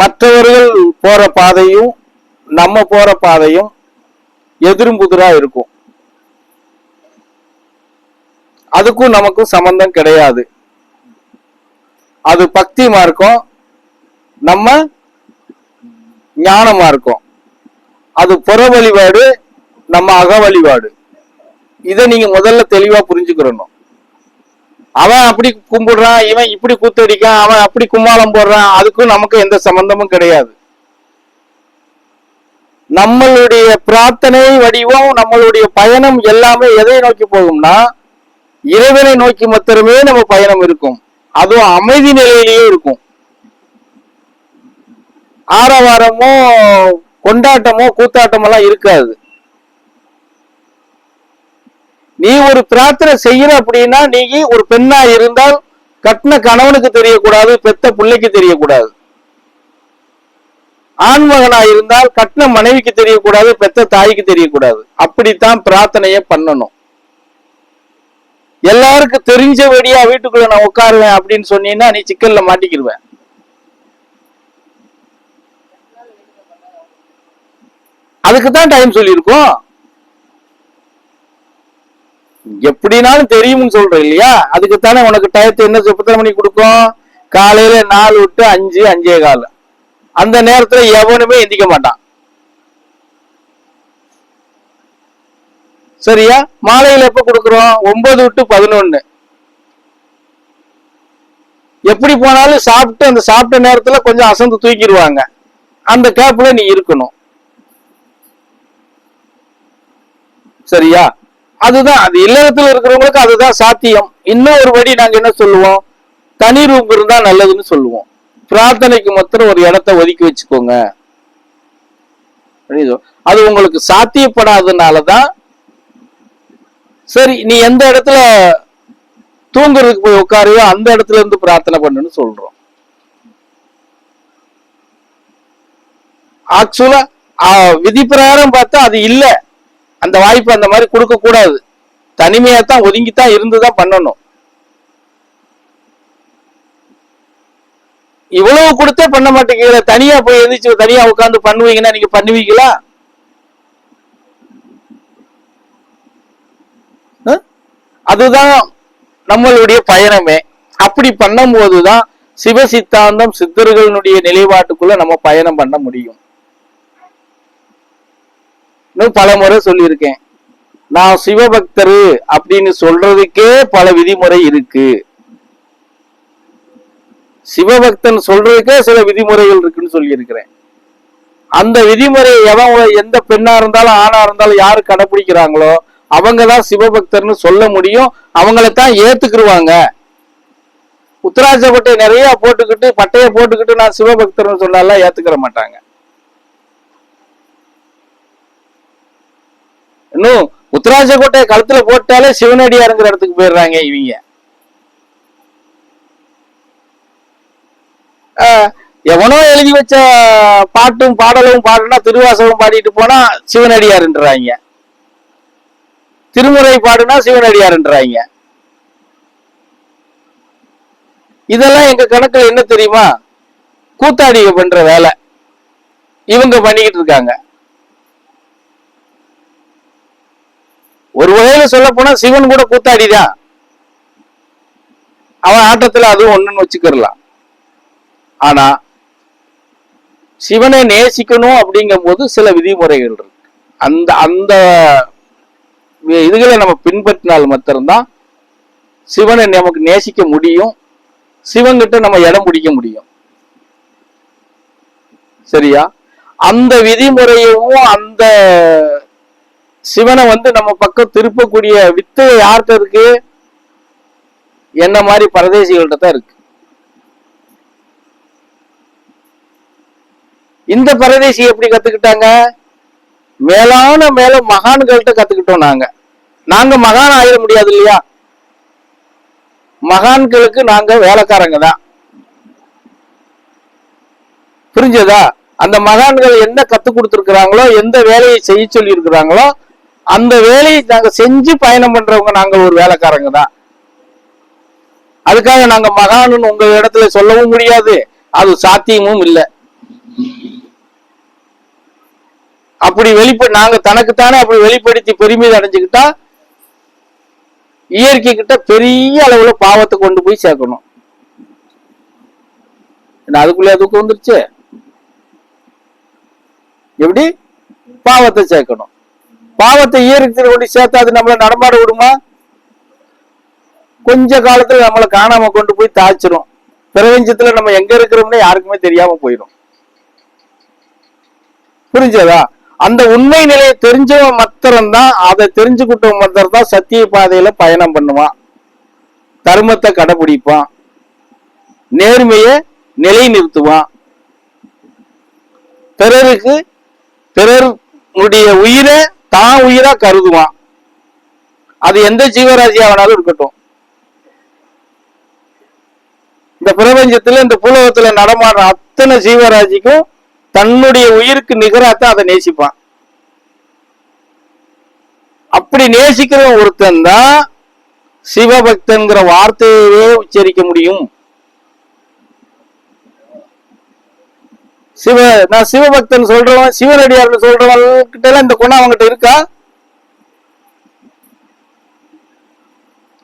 மற்றவர்கள் போற பாதையும் நம்ம போற பாதையும் எதிரும் புதிரா இருக்கும். அதுக்கும் நமக்கும் சம்பந்தம் கிடையாது. அது பக்தி மார்க்கம் நம்ம ஞானமா இருக்கும் அது புற வழிபாடு நம்ம அக வழிபாடு. இதை நீங்க முதல்ல தெளிவா புரிஞ்சுக்கிறணும். அவன் அப்படி கும்பிடுறான் இவன் இப்படி கூத்தடிக்கான் அவன் அப்படி கும்மாளம் போடுறான் அதுக்கும் நமக்கு எந்த சம்பந்தமும் கிடையாது. நம்மளுடைய பிரார்த்தனை வடிவம் நம்மளுடைய பயணம் எல்லாமே எதை நோக்கி போகும்னா இறைவனை நோக்கி மாத்திரமே நம்ம பயணம் இருக்கும். அதுவும் அமைதி நிலையிலேயே இருக்கும். ஆரவாரமோ கொண்டாட்டமோ கூத்தாட்டமெல்லாம் இருக்காது. நீ ஒரு பிரார்த்தனை செய்யற அப்படின்னா நீ ஒரு பெண்ணா இருந்தால் கட்டின கணவனுக்கு தெரியக்கூடாது பெத்த பிள்ளைக்கு தெரியக்கூடாது. ஆண்மகனா இருந்தால் கட்டின மனைவிக்கு தெரியக்கூடாது பெத்த தாய்க்கு தெரியக்கூடாது. அப்படித்தான் பிரார்த்தனையை பண்ணணும். எல்லாருக்கும் தெரிஞ்சபடியா வீட்டுக்குள்ள நான் உட்காருவேன் அப்படின்னு சொன்னீங்கன்னா நீ சிக்கல்ல மாட்டிக்கிடுவேன் அதுக்கு தான் டைம் சொல்லியிருக்கோம். எப்படினாலும் தெரியும்னு சொல்ற இல்லையா? அதுக்கு தானே உனக்கு டயத்தை என்ன எத்தனை மணிக்கு கொடுக்கும் காலையில நாலு விட்டு அஞ்சு அஞ்சே கால். அந்த நேரத்துல எவனுமே எந்திக்க மாட்டான். சரியா? மாலையில எப்ப கொடுக்குறோம்? ஒன்பது விட்டு பதினொன்னு. எப்படி போனாலும் சாப்பிட்டு அந்த சாப்பிட்ட நேரத்துல கொஞ்சம் அசந்து தூக்கிடுவாங்க அந்த கேப்ல நீ இருக்கணும். சரியா? அதுதான் அது இல்லறத்துல இருக்கிறவங்களுக்கு அதுதான் சாத்தியம். இன்னும் ஒரு படி நாங்க என்ன சொல்லுவோம்? தனி ரூம் இருந்தா நல்லதுன்னு சொல்லுவோம். பிரார்த்தனைக்கு மாத்திரம் ஒரு இடத்த ஒதுக்கி வச்சுக்கோங்க. அது உங்களுக்கு சாத்தியப்படாததுனாலதான் சரி நீ எந்த இடத்துல தூங்குறதுக்கு போய் உட்காரியோ அந்த இடத்துல இருந்து பிரார்த்தனை பண்ணுன்னு சொல்றோம். ஆக்சுவலா விதி பிரகாரம் பார்த்தா அது இல்லை. அந்த வாய்ப்பு அந்த மாதிரி கொடுக்க கூடாது. தனிமையா தான் ஒதுங்கித்தான் இருந்துதான் பண்ணணும். இவ்வளவு கொடுத்தே பண்ண மாட்டேங்கிற தனியா போய் எழுந்திரிச்சு தனியா உட்காந்து பண்ணுவீங்கன்னா நீங்க பண்ணுவீங்களா? அதுதான் நம்மளுடைய பயணமே. அப்படி பண்ணும்போதுதான் சிவ சித்தாந்தம் சித்தர்களுடைய நிலைப்பாட்டுக்குள்ள நம்ம பயணம் பண்ண முடியும். பல முறை சொல்லியிருக்கேன். நான் சிவபக்தரு அப்படின்னு சொல்றதுக்கே பல விதிமுறை இருக்கு. சிவபக்தன் சொல்றதுக்கே சில விதிமுறைகள் இருக்குன்னு சொல்லியிருக்கிறேன். அந்த விதிமுறை எவன் எந்த பெண்ணா இருந்தாலும் ஆணா இருந்தாலும் யாரு கடைபிடிக்கிறாங்களோ அவங்க தான் சிவபக்தர்னு சொல்ல முடியும். அவங்களைத்தான் ஏத்துக்குருவாங்க. ஏத்துக்கிருவாங்க நிறைய போட்டுக்கிட்டு பட்டைய போட்டுக்கிட்டு நான் சிவபக்தர்னு சொன்னாலாம் ஏத்துக்கிற மாட்டாங்க. இன்னும் உத்தராட்ச கோட்டையை கழுத்துல போட்டாலே சிவனடியாருங்கிற இடத்துக்கு போயிடுறாங்க இவங்க. எவனோ எழுதி வச்ச பாட்டும் பாடலும் பாடுனா திருவாசகம் பாடிட்டு போனா சிவனடியாருன்றாங்க. திருமுறை பாடுனா சிவனடியாருன்றாங்க. இதெல்லாம் எங்க கணக்குல என்ன தெரியுமா? கூத்தாடிக பண்ற வேலை. இவங்க பண்ணிக்கிட்டு இருக்காங்க. ஒரு வகையில சொல்ல போனா சிவன் கூட கூத்தாடிதான் அவன் ஆட்டத்துல அதுவும் ஒண்ணுன்னு வச்சுக்கிறலாம் ஆனா சிவனை நேசிக்கணும் அப்படிங்கும் போது சில விதிமுறைகள் இருக்கு. அந்த அந்த இதுகளை நம்ம பின்பற்றினால் மாத்திரம்தான் சிவனை நமக்கு நேசிக்க முடியும். சிவன்கிட்ட நம்ம இடம் பிடிக்க முடியும். சரியா? அந்த விதிமுறையும் அந்த சிவனை வந்து நம்ம பக்கம் திருப்பக்கூடிய வித்து யார்கிட்ட இருக்கு? என்ன மாதிரி பரதேசிகள்கிட்ட தான் இருக்கு. இந்த பரதேசி எப்படி கத்துக்கிட்டாங்க? மேலான மேல மகான்கள்கிட்ட கத்துக்கிட்டோம் நாங்க. நாங்க மகான் ஆயிட முடியாது இல்லையா? மகான்களுக்கு நாங்க வேலைக்காரங்க தான். புரிஞ்சதா? அந்த மகான்கள் என்ன கத்து கொடுத்துருக்குறாங்களோ எந்த வேலையை செய்ய சொல்லி இருக்கிறாங்களோ அந்த வேலையை நாங்கள் செஞ்சு பயணம் பண்றவங்க நாங்க ஒரு வேலைக்காரங்க தான். அதுக்காக நாங்க மகானுன்னு உங்க இடத்துல சொல்லவும் முடியாது. அது சாத்தியமும் இல்லை. அப்படி வெளிப்ப நாங்க தனக்குத்தானே அப்படி வெளிப்படுத்தி பெருமிதம் அடைஞ்சுக்கிட்டா இயற்கை கிட்ட பெரிய அளவுல பாவத்தை கொண்டு போய் சேர்க்கணும். அதுக்குள்ளே அதுக்கு வந்துருச்சு. எப்படி? பாவத்தை சேர்க்கணும். பாவத்தை ஈரத்தில் கொண்டு சேர்த்தா அது நம்மள நடமாட விடுமா? கொஞ்ச காலத்துல நம்மளை காணாம கொண்டு போய் தாய்ச்சிரும். பிரபஞ்சத்துல நம்ம எங்க இருக்கிறோம்னு யாருக்குமே தெரியாம போயிடும் புரிஞ்சதா? அந்த உண்மை நிலையை தெரிஞ்சவன் மாத்திரம்தான் அதை தெரிஞ்சுக்கிட்டவன் மாத்திரம் தான் சத்திய பாதையில பயணம் பண்ணுவான். தர்மத்தை கடைபிடிப்பான். நேர்மையை நிலைநிறுத்துவான். பிறருக்கு பிறருடைய உயிரை தான் உயிரா கருதுவான். அது எந்த ஜீவராசியா வேணாலும் இருக்கட்டும். இந்த பிரபஞ்சத்துல இந்த பூலோகத்துல நடமாடுற அத்தனை ஜீவராசிக்கும் தன்னுடைய உயிருக்கு நிகராத்தான் அதை நேசிப்பான். அப்படி நேசிக்கிறவன் ஒருத்தன் தான் சிவபக்தன்கிற வார்த்தையவே உச்சரிக்க முடியும். சிவ நான் சிவபக்தன் சொல்றவன் சிவனடியார்னு சொல்றவன் கிட்ட எல்லாம் இந்த குணம் அவங்ககிட்ட இருக்கா?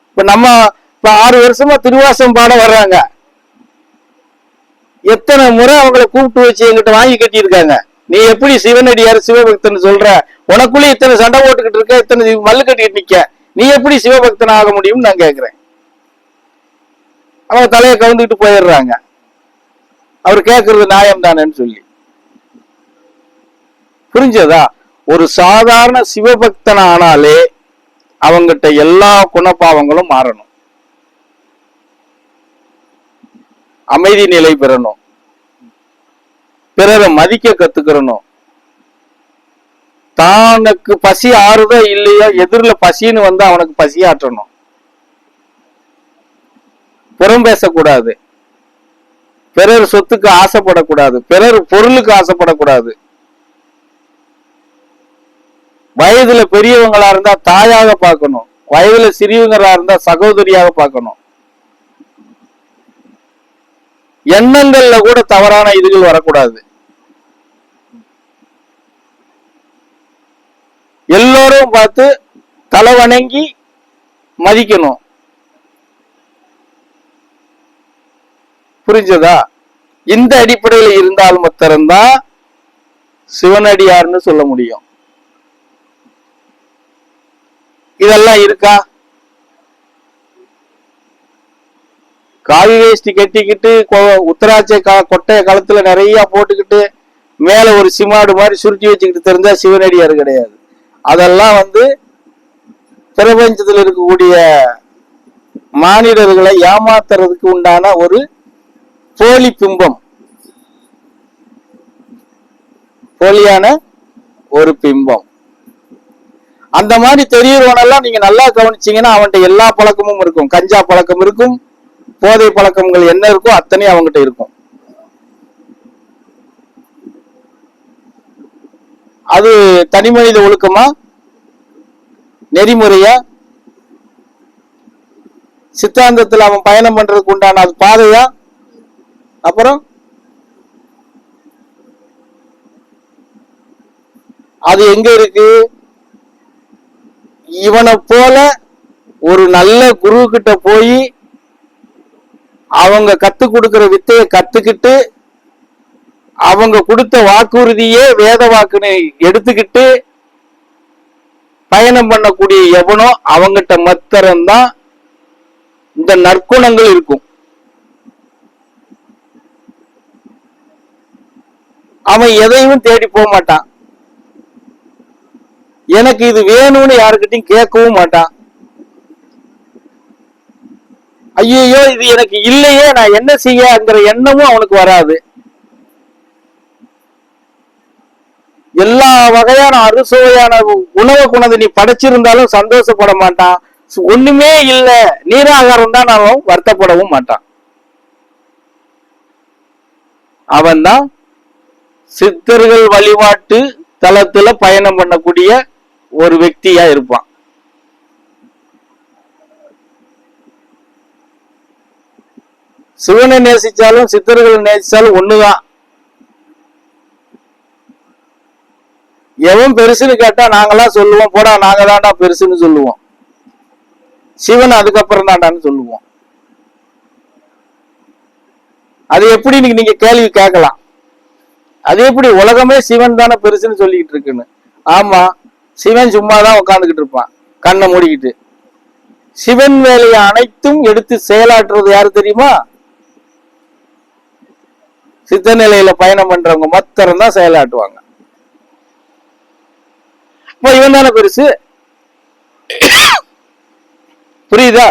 இப்ப நம்ம இப்ப ஆறு வருஷமா திருவாசம் பாட வர்றாங்க. எத்தனை முறை அவங்கள கூப்பிட்டு வச்சு எங்கிட்ட வாங்கி கட்டியிருக்காங்க. நீ எப்படி சிவனடியார் சிவபக்தன் சொல்ற? உனக்குள்ள இத்தனை சண்டை போட்டுக்கிட்டு இருக்க இத்தனை மல்லு கட்டிட்டு நிக்க. நீ எப்படி சிவபக்தன் ஆக முடியும்னு நான் கேக்குறேன். அவங்க தலையை கவுந்துக்கிட்டு போயிடுறாங்க. அவர் கேட்கறது நியாயம் தானேன்னு சொல்லி. புரிஞ்சதா? ஒரு சாதாரண சிவபக்தன் ஆனாலே அவங்கிட்ட எல்லா குணப்பாவங்களும் மாறணும். அமைதி நிலை பெறணும். பிறரை மதிக்க கத்துக்கிறணும். தானுக்கு பசி ஆறுதோ இல்லையோ எதிரில் பசின்னு வந்து அவனுக்கு பசி ஆற்றணும் புறம் பேசக்கூடாது. பிறர் சொத்துக்கு ஆசைப்படக்கூடாது. பிறர் பொருளுக்கு ஆசைப்படக்கூடாது. வயதுல பெரியவங்களா இருந்தா தாயாக பார்க்கணும். வயதுல சிறியவங்களா இருந்தா சகோதரியாக பார்க்கணும். எண்ணங்கள்ல கூட தவறான இதுகள் வரக்கூடாது. எல்லோரும் பார்த்து தலை வணங்கி மதிக்கணும். புரிஞ்சதா? இந்த அடிப்படையில் இருந்தால் மாத்திரம்தான் சிவனடியார்னு சொல்ல முடியும். இதெல்லாம் இருக்கா? காவி வேஷ்டி கட்டிக்கிட்டு கொ- கொட்டைய களத்துல நிறைய போட்டுக்கிட்டு மேல ஒரு சிமாடு மாதிரி சுருட்டி வச்சுக்கிட்டு தெரிஞ்சா சிவனடியார் கிடையாது. அதெல்லாம் வந்து பிரபஞ்சத்தில் இருக்கக்கூடிய மானிடர்களை ஏமாத்துறதுக்கு உண்டான ஒரு போலி பிம்பம். போலியான ஒரு பிம்பம். அந்த மாதிரி தெரியறவனெல்லாம் நீங்க நல்லா கவனிச்சீங்கன்னா அவன்கிட்ட எல்லா பழக்கமும் இருக்கும். கஞ்சா பழக்கம் இருக்கும். போதை பழக்கங்கள் என்ன இருக்கோ அத்தனையும் அவங்ககிட்ட இருக்கும். அது தனி மனித ஒழுக்கமா? நெறிமுறையா? சித்தாந்தத்தில் அவன் பயணம் பண்றதுக்கு உண்டான அது பாதையா? அப்புறம்? அது எங்க இருக்கு? இவனை போல ஒரு நல்ல குரு கிட்ட போய் அவங்க கத்து கொடுக்கிற வித்தையை கத்துக்கிட்டு அவங்க கொடுத்த வாக்குறுதியே வேத வாக்குன்னு எடுத்துக்கிட்டு பயணம் பண்ணக்கூடிய எவனோ அவங்கிட்ட மாத்திரம்தான் இந்த நற்குணங்கள் இருக்கும். அவன் எதையும் தேடி போக மாட்டான். எனக்கு இது வேணும்னு யாருக்கிட்டையும் கேட்கவும் மாட்டான். ஐயோ இது எனக்கு இல்லையே நான் என்ன செய்யங்கிற எண்ணமும் அவனுக்கு வராது. எல்லா வகையான அறுசுவையான உணவை கொண்டு நீ படைச்சிருந்தாலும் சந்தோஷப்பட மாட்டான். ஒண்ணுமே இல்ல நீராகாரம் தான் அவன் வருத்தப்படவும் மாட்டான். அவன் தான் சித்தர்கள் வழிபாட்டு தளத்துல பயணம் பண்ணக்கூடிய ஒரு வெக்தியா இருப்பான். சிவனை நேசிச்சாலும் சித்தர்கள் நேசிச்சாலும் ஒண்ணுதான். எவன் பெருசுன்னு கேட்டா நாங்களாம் சொல்லுவோம் போடா நாங்க தாண்டா பெருசுன்னு சொல்லுவோம். சிவன் அதுக்கப்புறம் தான்டான்னு சொல்லுவோம். அது எப்படி நீங்க கேள்வி கேட்கலாம்? அது எப்படி? உலகமே சிவன் தானே பெருசுன்னு சொல்லிக்கிட்டு இருக்குன்னு. ஆமா சிவன் சும்மா தான் உட்காந்துக்கிட்டு இருப்பான். கண்ணை மூடிக்கிட்டு. சிவன் வேலையை அனைத்தும் எடுத்து செயலாற்றுறது யாரு தெரியுமா? சித்த நிலையில பயணம் பண்றவங்க மத்தரம் தான் செயலாட்டுவாங்க இப்போ இவன் தானே பெருசு? புரியுதா?